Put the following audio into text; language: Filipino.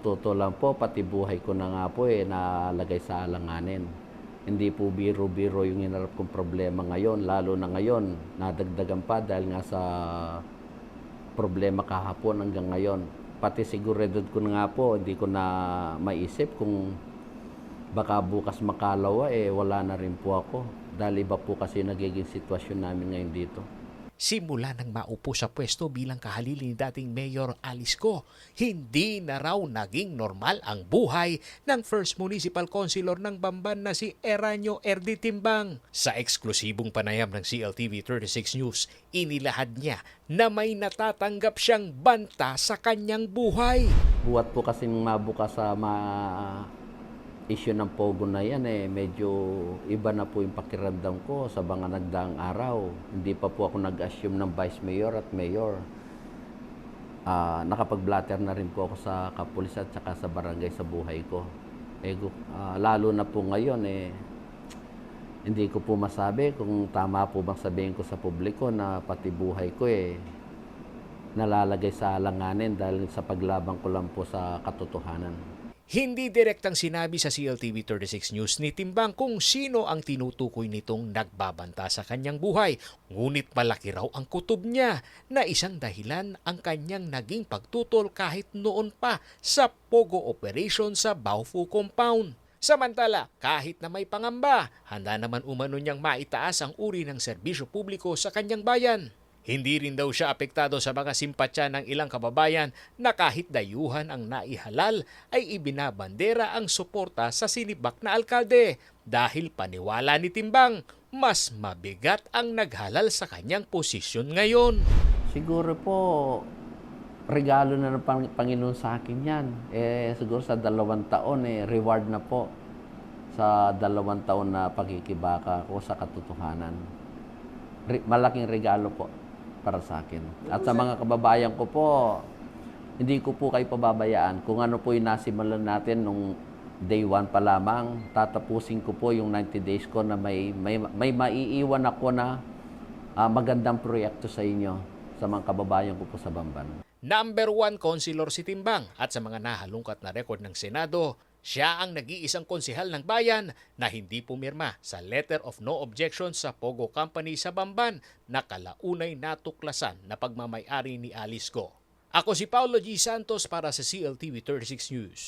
totoo lang po, pati buhay ko na nga po eh, nalagay sa alanganin. Hindi po biro-biro yung hinarap kong problema ngayon, lalo na ngayon, nadagdagan pa dahil nga sa problema kahapon hanggang ngayon. Pati siguridad ko na nga po, hindi ko na maisip kung baka bukas makalawa eh wala na rin po ako. Dahil iba po kasi nagiging sitwasyon namin ngayon dito. Simula nang maupo sa pwesto bilang kahalili ni dating Mayor Alice Go, hindi na raw naging normal ang buhay ng First Municipal Councilor ng Bamban na si Eranio Erdi Timbang. Sa eksklusibong panayam ng CLTV 36 News, inilahad niya na may natatanggap siyang banta sa kanyang buhay. Buwat po kasi mabuka sa ma issue ng Pogo na yan eh, medyo iba na po yung pakiramdam ko sa mga nagdaang araw. Hindi pa po ako nag-assume ng Vice Mayor at Mayor. Ah, nakapag-blatter na rin po ako sa kapulis at saka sa barangay sa buhay ko. Eh, ah, lalo na po ngayon eh, hindi ko po masabi kung tama po bang sabihin ko sa publiko na pati buhay ko eh, nalalagay sa alanganin dahil sa paglabang ko lang po sa katotohanan. Hindi direktang sinabi sa CLTV 36 News ni Timbang kung sino ang tinutukoy nitong nagbabanta sa kanyang buhay. Ngunit malaki raw ang kutob niya na isang dahilan ang kanyang naging pagtutol kahit noon pa sa Pogo operation sa Baofu Compound. Samantala, kahit na may pangamba, handa naman umano niyang maitaas ang uri ng serbisyo publiko sa kanyang bayan. Hindi rin daw siya apektado sa mga simpatya ng ilang kababayan na kahit dayuhan ang naihalal ay ibinabandera ang suporta sa sinibak na alkalde dahil paniwala ni Timbang mas mabigat ang naghalal sa kanyang posisyon ngayon. Siguro po, regalo na ng Pang- Panginoon sa akin yan. Eh, siguro sa dalawang taon, eh, reward na po sa dalawang taon na pagkikibaka ko sa katotohanan. Re- malaking regalo po para sa akin. At sa mga kababayan ko po, hindi ko po kayo pababayaan. Kung ano po yung nasimulan natin nung day one pa lamang, tatapusin ko po yung 90 days ko na may, may, may maiiwan ako na ah, magandang proyekto sa inyo, sa mga kababayan ko po sa Bamban. Number one konsilor si Timbang at sa mga nahalungkat na rekord ng Senado, siya ang nag-iisang konsihal ng bayan na hindi pumirma sa Letter of No Objection sa Pogo Company sa Bamban na kalaunay natuklasan na pagmamayari ni Alice Go. Ako si Paulo G. Santos para sa CLTV 36 News.